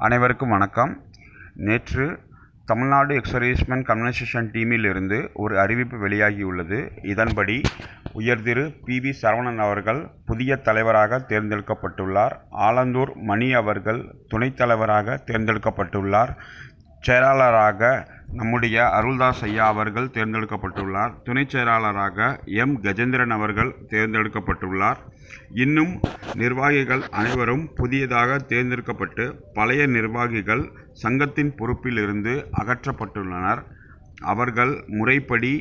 அனைவருக்கும் வணக்கம். நேற்று தமிழ்நாடு எக்ஸர்வீஸ்மென் கம்யூனிசேஷன் டீமிலிருந்து ஒரு அறிவிப்பு வெளியாகியுள்ளது. இதன்படி உயர்திரு பி. வி. சரவணன் அவர்கள் புதிய தலைவராக தேர்ந்தெடுக்கப்பட்டுள்ளார். ஆலந்தூர் மணி அவர்கள் துணைத் தலைவராக தேர்ந்தெடுக்கப்பட்டுள்ளார். செயலாளராக நம்முடைய அருள்தாஸ் ஐயா அவர்கள் தேர்ந்தெடுக்கப்பட்டுள்ளார். துணைச் செயலாளராக எம். கஜேந்திரன் அவர்கள் தேர்ந்தெடுக்கப்பட்டுள்ளார். இன்னும் நிர்வாகிகள் அனைவரும் புதியதாக தேர்ந்தெடுக்கப்பட்டு பழைய நிர்வாகிகள் சங்கத்தின் பொறுப்பிலிருந்து அகற்றப்பட்டுள்ளனர். அவர்கள் முறைப்படி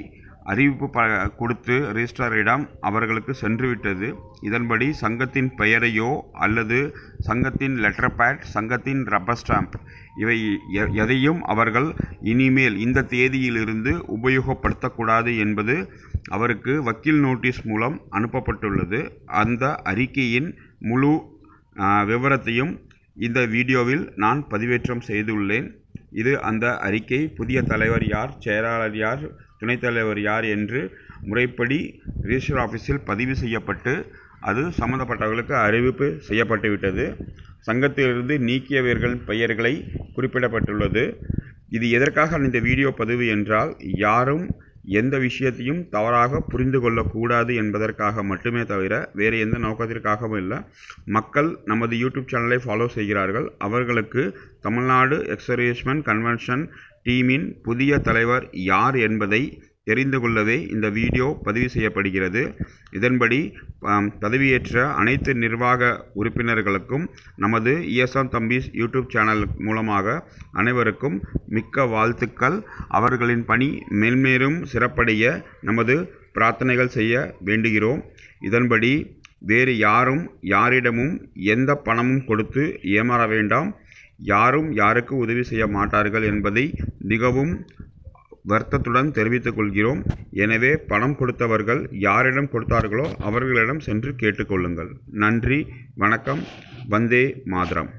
அறிவிப்பு ப கொடுத்து ரிஜிஸ்ட்ராரிடம் அவர்களுக்கு சென்றுவிட்டது. இதன்படி சங்கத்தின் பெயரையோ அல்லது சங்கத்தின் லெட்டர் பேட் சங்கத்தின் ரப்பர் ஸ்டாம்ப் இவை எ- எதையும் அவர்கள் இனிமேல் இந்த தேதியிலிருந்து உபயோகப்படுத்தக்கூடாது என்பது அவருக்கு வக்கீல் நோட்டீஸ் மூலம் அனுப்பப்பட்டுள்ளது. அந்த அறிக்கையின் முழு விவரத்தையும் இந்த வீடியோவில் நான் பதிவேற்றம் செய்துள்ளேன். இது அந்த அறிக்கை. புதிய தலைவர் யார்? செயலாளர் யார்? துணைத் தலைவர் யார் என்று முறைப்படி ரிஜிஸ்டர் ஆஃபீஸில் பதிவு செய்யப்பட்டு அது சம்பந்தப்பட்டவர்களுக்கு அறிவிப்பு செய்யப்பட்டுவிட்டது சங்கத்திலிருந்து நீக்கியவர்கள் பெயர்களை குறிப்பிடப்பட்டுள்ளது. இது எதற்காக இந்த வீடியோ பதிவு என்றால் யாரும் எந்த விஷயத்தையும் தவறாக புரிந்து கொள்ளக்கூடாது என்பதற்காக மட்டுமே தவிர வேறு எந்த நோக்கத்திற்காகவும் இல்லை. மக்கள் நமது யூடியூப் சேனலை ஃபாலோ செய்கிறார்கள். அவர்களுக்கு தமிழ்நாடு எக்ஸர்வேஸ்மென் கன்வென்ஷன் டீமின் புதிய தலைவர் யார் என்பதை தெரிந்து கொள்ளவே இந்த வீடியோ பதிவு செய்யப்படுகிறது. இதன்படி பதவியேற்ற அனைத்து நிர்வாக உறுப்பினர்களுக்கும் நமது இஎஸ்எம் தம்பிஸ் யூடியூப் சேனல் மூலமாக அனைவருக்கும் மிக்க வாழ்த்துக்கள். அவர்களின் பணி மேல்மேலும் சிறப்படைய நமது பிரார்த்தனைகள் செய்ய வேண்டுகிறோம். இதன்படி வேறு யாரும் யாரிடமும் எந்த பணமும் கொடுத்து ஏமாற வேண்டாம். யாரும் யாருக்கு உதவி செய்ய மாட்டார்கள் என்பதை மிகவும் வருத்தத்துடன் தெரிவித்துக் கொள்கிறோம் எனவே பணம் கொடுத்தவர்கள் யாரிடம் கொடுத்தார்களோ அவர்களிடம் சென்று கேட்டுக்கொள்ளுங்கள். நன்றி வணக்கம் வந்தே மாதரம்.